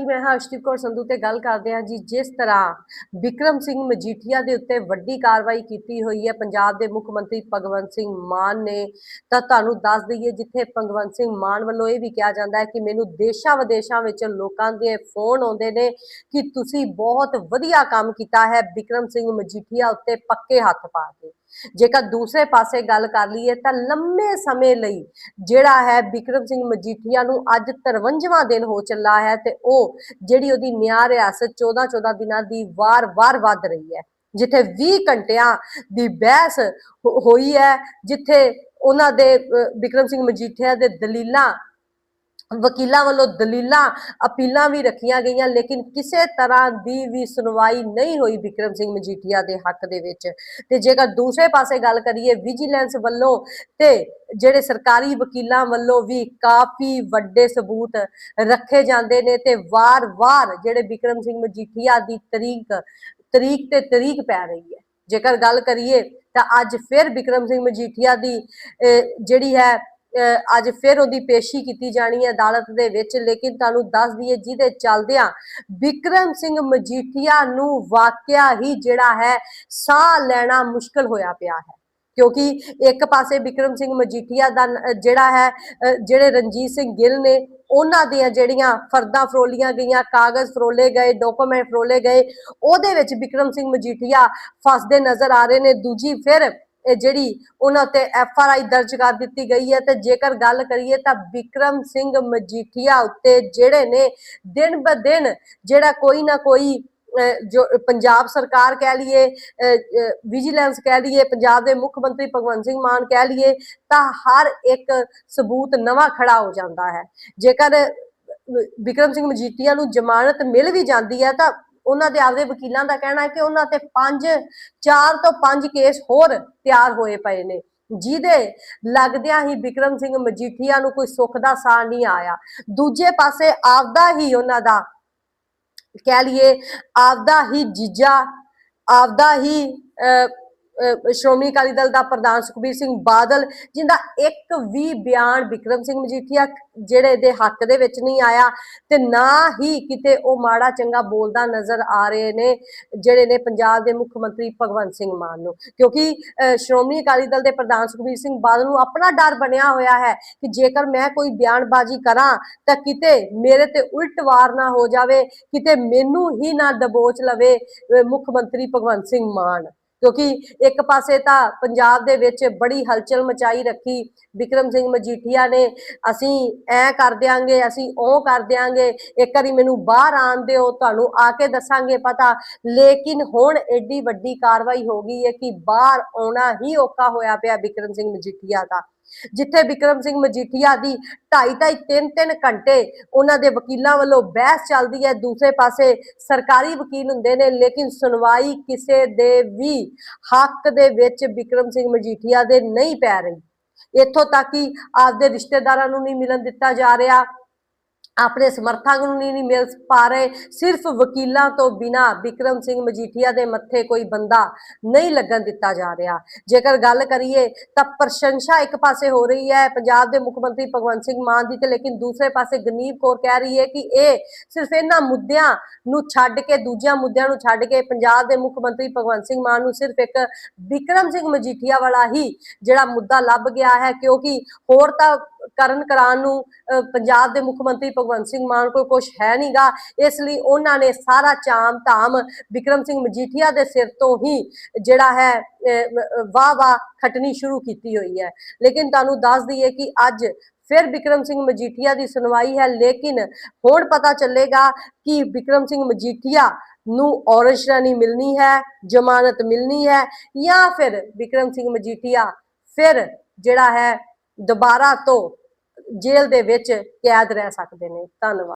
ਜੀ, ਮੈਂ ਹਾਂ ਅਰਸ਼ਦੀਪ ਕੌਰ ਸੰਧੂ ਤੇ ਗੱਲ ਕਰਦੇ ਹਾਂ ਜੀ, ਜਿਸ ਤਰ੍ਹਾਂ ਵਿਕਰਮ ਸਿੰਘ ਮਜੀਠੀਆ ਦੇ ਉੱਤੇ ਵੱਡੀ ਕਾਰਵਾਈ ਕੀਤੀ ਹੋਈ ਹੈ, ਪੰਜਾਬ ਦੇ ਮੁੱਖ ਮੰਤਰੀ ਭਗਵੰਤ ਸਿੰਘ ਮਾਨ ਨੇ, ਤਾਂ ਤੁਹਾਨੂੰ ਦੱਸ ਦਈਏ ਜਿੱਥੇ ਭਗਵੰਤ ਸਿੰਘ ਮਾਨ ਵੱਲੋਂ ਇਹ ਵੀ ਕਿਹਾ ਜਾਂਦਾ ਹੈ ਕਿ ਮੈਨੂੰ ਦੇਸ਼ਾਂ ਵਿਦੇਸ਼ਾਂ ਵਿੱਚ ਲੋਕਾਂ ਦੇ ਫੋਨ ਆਉਂਦੇ ਨੇ ਕਿ ਤੁਸੀਂ ਬਹੁਤ ਵਧੀਆ ਕੰਮ ਕੀਤਾ ਹੈ ਵਿਕਰਮ ਸਿੰਘ ਮਜੀਠੀਆ ਉੱਤੇ ਪੱਕੇ ਹੱਥ ਪਾ ਕੇ। ਜੇਕਰ ਦੂਸਰੇ ਪਾਸੇ ਗੱਲ ਕਰ ਲਈਏ ਤਾਂ ਲੰਮੇ ਸਮੇਂ ਲਈ ਜਿਹੜਾ ਹੈ ਵਿਕਰਮ ਸਿੰਘ ਮਜੀਠੀਆ ਨੂੰ ਅੱਜ 53ਵਾਂ ਦਿਨ ਹੋ ਚੱਲਾ ਹੈ ਤੇ ਉਹ ਜਿਹੜੀ ਉਹਦੀ ਨਿਆਂ ਰਿਆਸਤ 14 14 ਦਿਨਾਂ ਦੀ ਵਾਰ-ਵਾਰ ਵੱਧ ਰਹੀ ਹੈ ਜਿੱਥੇ 20 ਘੰਟਿਆਂ ਦੀ ਬਹਿਸ ਹੋਈ ਹੈ ਜਿੱਥੇ ਉਹਨਾਂ ਦੇ ਅਹ, ਵਿਕਰਮ ਸਿੰਘ ਮਜੀਠੀਆ ਦੇ ਦਲੀਲਾਂ ਵਕੀਲਾਂ ਵੱਲੋਂ ਦਲੀਲਾਂ, ਅਪੀਲਾਂ ਵੀ ਰੱਖੀਆਂ ਗਈਆਂ, ਲੇਕਿਨ ਕਿਸੇ ਤਰ੍ਹਾਂ ਦੀ ਵੀ ਸੁਣਵਾਈ ਨਹੀਂ ਹੋਈ ਵਿਕਰਮ ਸਿੰਘ ਮਜੀਠੀਆ ਦੇ ਹੱਕ ਦੇ ਵਿੱਚ। ਤੇ ਜੇਕਰ ਦੂਸਰੇ ਪਾਸੇ ਗੱਲ ਕਰੀਏ, ਵਿਜੀਲੈਂਸ ਵੱਲੋਂ ਤੇ ਜਿਹੜੇ ਸਰਕਾਰੀ ਵਕੀਲਾਂ ਵੱਲੋਂ ਵੀ ਕਾਫੀ ਵੱਡੇ ਸਬੂਤ ਰੱਖੇ ਜਾਂਦੇ ਨੇ ਤੇ ਵਾਰ-ਵਾਰ ਜਿਹੜੇ ਵਿਕਰਮ ਸਿੰਘ ਮਜੀਠੀਆ ਦੀ ਤਰੀਕ ਤਰੀਕ ਤੇ ਤਰੀਕ ਪੈ ਰਹੀ ਹੈ। ਜੇਕਰ ਗੱਲ ਕਰੀਏ ਤਾਂ ਅੱਜ ਫਿਰ ਵਿਕਰਮ ਸਿੰਘ ਮਜੀਠੀਆ ਦੀ ਜਿਹੜੀ ਹੈ ਅੱਜ ਫਿਰ ਉਹਦੀ ਪੇਸ਼ੀ ਕੀਤੀ ਜਾਣੀ ਹੈ ਅਦਾਲਤ ਦੇ ਵਿੱਚ, ਲੇਕਿਨ ਤੁਹਾਨੂੰ ਦੱਸ ਦਈਏ ਜਿਹਦੇ ਚੱਲਦਿਆਂ ਵਿਕਰਮ ਸਿੰਘ ਮਜੀਠੀਆ ਨੂੰ ਵਾਕਿਆ ਹੀ ਜਿਹੜਾ ਹੈ ਸਾਹ ਲੈਣਾ ਮੁਸ਼ਕਲ ਹੋਇਆ ਪਿਆ ਹੈ। ਕਿਉਂਕਿ ਇੱਕ ਪਾਸੇ ਵਿਕਰਮ ਸਿੰਘ ਮਜੀਠੀਆ ਦਾ ਜਿਹੜਾ ਹੈ ਜਿਹੜੇ ਰਣਜੀਤ ਸਿੰਘ ਗਿੱਲ ਨੇ, ਉਹਨਾਂ ਦੀਆਂ ਜਿਹੜੀਆਂ ਫਰਦਾਂ ਫਰੋਲੀਆਂ ਗਈਆਂ, ਕਾਗਜ਼ ਫਰੋਲੇ ਗਏ, ਡਾਕੂਮੈਂਟ ਫਰੋਲੇ ਗਏ, ਉਹਦੇ ਵਿੱਚ ਵਿਕਰਮ ਸਿੰਘ ਮਜੀਠੀਆ ਫਸਦੇ ਨਜ਼ਰ ਆ ਰਹੇ ਨੇ। ਦੂਜੀ ਫਿਰ ਜਿਹੜੀ ਉਹਨਾਂ ਤੇ ਐਫ ਆਰ ਆਈ ਦਰਜ ਕਰ ਦਿੱਤੀ ਗਈ ਹੈ ਤੇ ਜੇਕਰ ਗੱਲ ਕਰੀਏ ਤਾਂ ਵਿਕਰਮ ਸਿੰਘ ਮਜੀਠੀਆ ਉੱਤੇ ਜਿਹੜੇ ਨੇ ਦਿਨ ਬ ਦਿਨ ਜਿਹੜਾ ਕੋਈ ਨਾ ਕੋਈ ਜੋ ਪੰਜਾਬ ਸਰਕਾਰ ਕਹਿ ਲਈਏ ਵਿਜੀਲੈਂਸ ਕਹਿ ਲਈਏ ਪੰਜਾਬ ਦੇ ਮੁੱਖ ਮੰਤਰੀ ਭਗਵੰਤ ਸਿੰਘ ਮਾਨ ਕਹਿ ਲਈਏ ਤਾਂ ਹਰ ਇੱਕ ਸਬੂਤ ਨਵਾਂ ਖੜਾ ਹੋ ਜਾਂਦਾ ਹੈ। ਜੇਕਰ ਅਹ, ਵਿਕਰਮ ਸਿੰਘ ਮਜੀਠੀਆ ਨੂੰ ਜ਼ਮਾਨਤ ਮਿਲ ਵੀ ਜਾਂਦੀ ਹੈ ਤਾਂ ਉਹਨਾਂ ਦੇ ਆਪਦੇ ਵਕੀਲਾਂ ਦਾ ਕਹਿਣਾ ਹੈ ਕਿ ਉਹਨਾਂ ਤੇ 5 4 ਤੋਂ 5 ਕੇਸ ਹੋਰ ਤਿਆਰ ਹੋਏ ਪਏ ਨੇ ਜਿਹਦੇ ਲੱਗਦਿਆਂ ਹੀ ਵਿਕਰਮ ਸਿੰਘ ਮਜੀਠੀਆ ਨੂੰ ਕੋਈ ਸੁੱਖ ਦਾ ਸਾਹ ਨਹੀਂ ਆਇਆ। ਦੂਜੇ ਪਾਸੇ ਆਪਦਾ ਹੀ ਉਹਨਾਂ ਦਾ ਕਹਿ ਲਈਏ ਆਪਦਾ ਹੀ ਜੀਜਾ ਆਪਦਾ ਹੀ ਅਹ, ਸ਼੍ਰੋਮਣੀ ਅਕਾਲੀ ਦਲ ਦਾ ਪ੍ਰਧਾਨ ਸੁਖਬੀਰ ਸਿੰਘ ਬਾਦਲ ਜਿੰਦਾ ਇੱਕ ਵੀ ਬਿਆਨ ਵਿਕਰਮ ਸਿੰਘ ਮਜੀਠੀਆ ਜਿਹੜੇ ਦੇ ਹੱਕ ਦੇ ਵਿੱਚ ਨਹੀਂ ਆਇਆ ਤੇ ਨਾ ਹੀ ਕਿਤੇ ਉਹ ਮਾੜਾ ਚੰਗਾ ਬੋਲਦਾ ਨਜ਼ਰ ਆ ਰਹੇ ਨੇ ਜਿਹੜੇ ਨੇ ਪੰਜਾਬ ਦੇ ਮੁੱਖ ਮੰਤਰੀ ਭਗਵੰਤ ਸਿੰਘ ਮਾਨ ਨੂੰ। ਕਿਉਂਕਿ ਅਹ, ਸ਼੍ਰੋਮਣੀ ਅਕਾਲੀ ਦਲ ਦੇ ਪ੍ਰਧਾਨ ਸੁਖਬੀਰ ਸਿੰਘ ਬਾਦਲ ਨੂੰ ਆਪਣਾ ਡਰ ਬਣਿਆ ਹੋਇਆ ਹੈ ਕਿ ਜੇਕਰ ਮੈਂ ਕੋਈ ਬਿਆਨਬਾਜ਼ੀ ਕਰਾਂ ਤਾਂ ਕਿਤੇ ਮੇਰੇ ਤੇ ਉਲਟ ਵਾਰ ਨਾ ਹੋ ਜਾਵੇ ਕਿਤੇ ਮੈਨੂੰ ਹੀ ਨਾ ਦਬੋਚ ਲਵੇ ਮੁੱਖ ਮੰਤਰੀ ਭਗਵੰਤ ਸਿੰਘ ਮਾਨ। ਕਿਉਂਕਿ ਇੱਕ ਪਾਸੇ ਤਾਂ ਪੰਜਾਬ ਦੇ ਵਿੱਚ ਬੜੀ ਹਲਚਲ ਮਚਾਈ ਰੱਖੀ ਵਿਕਰਮ ਸਿੰਘ ਮਜੀਠੀਆ ਨੇ, ਅਸੀਂ ਐ ਕਰ ਦਿਆਂਗੇ, ਅਸੀਂ ਉਹ ਕਰ ਦਿਆਂਗੇ, ਇੱਕ ਵਾਰੀ ਮੈਨੂੰ ਬਾਹਰ ਆਣ ਦਿਓ, ਤੁਹਾਨੂੰ ਆ ਕੇ ਦੱਸਾਂਗੇ ਪਤਾ। ਲੇਕਿਨ ਹੁਣ ਐਡੀ ਵੱਡੀ ਕਾਰਵਾਈ ਹੋ ਗਈ ਹੈ ਕਿ ਬਾਹਰ ਆਉਣਾ ਹੀ ਔਖਾ ਹੋਇਆ ਪਿਆ ਵਿਕਰਮ ਸਿੰਘ ਮਜੀਠੀਆ ਦਾ। ਜਿੱਥੇ ਵਿਕਰਮ ਸਿੰਘ ਮਜੀਠੀਆ ਦੀ 2.5 3-3 ਘੰਟੇ ਉਹਨਾਂ ਦੇ ਵਕੀਲਾਂ ਵੱਲੋਂ ਬਹਿਸ ਚੱਲਦੀ ਹੈ, ਦੂਸਰੇ ਪਾਸੇ ਸਰਕਾਰੀ ਵਕੀਲ ਹੁੰਦੇ ਨੇ, ਲੇਕਿਨ ਸੁਣਵਾਈ ਕਿਸੇ ਦੇ ਵੀ ਹੱਕ ਦੇ ਵਿੱਚ ਵਿਕਰਮ ਸਿੰਘ ਮਜੀਠੀਆ ਦੇ ਨਹੀਂ ਪੈ ਰਹੀ। ਇੱਥੋਂ ਤੱਕ ਕਿ ਆਪਦੇ ਰਿਸ਼ਤੇਦਾਰਾਂ ਨੂੰ ਨਹੀਂ ਮਿਲਣ ਦਿੱਤਾ ਜਾ ਰਿਹਾ। ਆਪਣੇ ਸਮਰਥਕਾਂ ਨੂੰ ਨਹੀਂ ਮਿਲ ਪਾ ਰਹੇ ਸਿਰਫ ਵਕੀਲਾਂ ਤੋਂ ਬਿਨਾ ਵਿਕਰਮ ਸਿੰਘ ਮਜੀਠੀਆ ਦੇ ਮੱਥੇ ਕੋਈ ਬੰਦਾ ਨਹੀਂ ਲੱਗਣ ਦਿੱਤਾ ਜਾ ਰਿਹਾ। ਜੇਕਰ ਗੱਲ ਕਰੀਏ ਤਾਂ ਪ੍ਰਸ਼ੰਸਾ ਇੱਕ ਪਾਸੇ ਹੋ ਰਹੀ ਹੈ ਪੰਜਾਬ ਦੇ ਮੁੱਖ ਮੰਤਰੀ ਭਗਵੰਤ ਸਿੰਘ ਮਾਨ ਦੀ ਤੇ ਲੇਕਿਨ ਦੂਸਰੇ ਪਾਸੇ ਗਨੀਬ ਕੌਰ ਕਹਿ ਰਹੀ ਹੈ ਕਿ ਇਹ ਸਿਰਫ ਇਹਨਾਂ ਮੁੱਦਿਆਂ ਨੂੰ ਛੱਡ ਕੇ ਦੂਜਿਆਂ ਮੁੱਦਿਆਂ ਨੂੰ ਛੱਡ ਕੇ ਪੰਜਾਬ ਦੇ ਮੁੱਖ ਮੰਤਰੀ ਭਗਵੰਤ ਸਿੰਘ ਮਾਨ ਨੂੰ ਸਿਰਫ ਇੱਕ ਵਿਕਰਮ ਸਿੰਘ ਮਜੀਠੀਆ ਵਾਲਾ ਹੀ ਜਿਹੜਾ ਮੁੱਦਾ ਲੱਭ ਗਿਆ ਹੈ। ਕਿਉਂਕਿ ਹੋਰ ਤਾਂ ਕਰਨ ਕਰਾਨ ਨੂੰ ਅਹ, ਪੰਜਾਬ ਦੇ ਮੁੱਖ ਮੰਤਰੀ ਭਗਵੰਤ ਸਿੰਘ ਮਾਨ ਕੋਲ ਕੁਝ ਹੈ ਨਹੀਂਗਾ ਇਸ ਲਈ ਉਹਨਾਂ ਨੇ ਸਾਰਾ ਚਾਮ ਧਾਮ ਵਿਕਰਮ ਸਿੰਘ ਮਜੀਠੀਆ ਦੇ ਸਿਰ ਤੋਂ ਹੀ ਜਿਹੜਾ ਹੈ ਵਾਹ ਵਾਹ ਖਟਣੀ ਸ਼ੁਰੂ ਕੀਤੀ ਹੋਈ ਹੈ। ਲੇਕਿਨ ਤੁਹਾਨੂੰ ਦੱਸ ਦਈਏ ਕਿ ਅੱਜ ਫਿਰ ਵਿਕਰਮ ਸਿੰਘ ਮਜੀਠੀਆ ਦੀ ਸੁਣਵਾਈ ਹੈ, ਲੇਕਿਨ ਹੋਰ ਪਤਾ ਚੱਲੇਗਾ ਕਿ ਵਿਕਰਮ ਸਿੰਘ ਮਜੀਠੀਆ ਨੂੰ ਔਰਤ ਸ਼੍ਰੇਣੀ ਮਿਲਣੀ ਹੈ, ਜ਼ਮਾਨਤ ਮਿਲਣੀ ਹੈ, ਜਾਂ ਫਿਰ ਵਿਕਰਮ ਸਿੰਘ ਮਜੀਠੀਆ ਫਿਰ ਜਿਹੜਾ ਹੈ, ਦੁਬਾਰਾ ਤੋਂ ਜੇਲ੍ਹ ਦੇ ਵਿੱਚ ਕੈਦ ਰਹਿ ਸਕਦੇ ਨੇ। ਧੰਨਵਾਦ।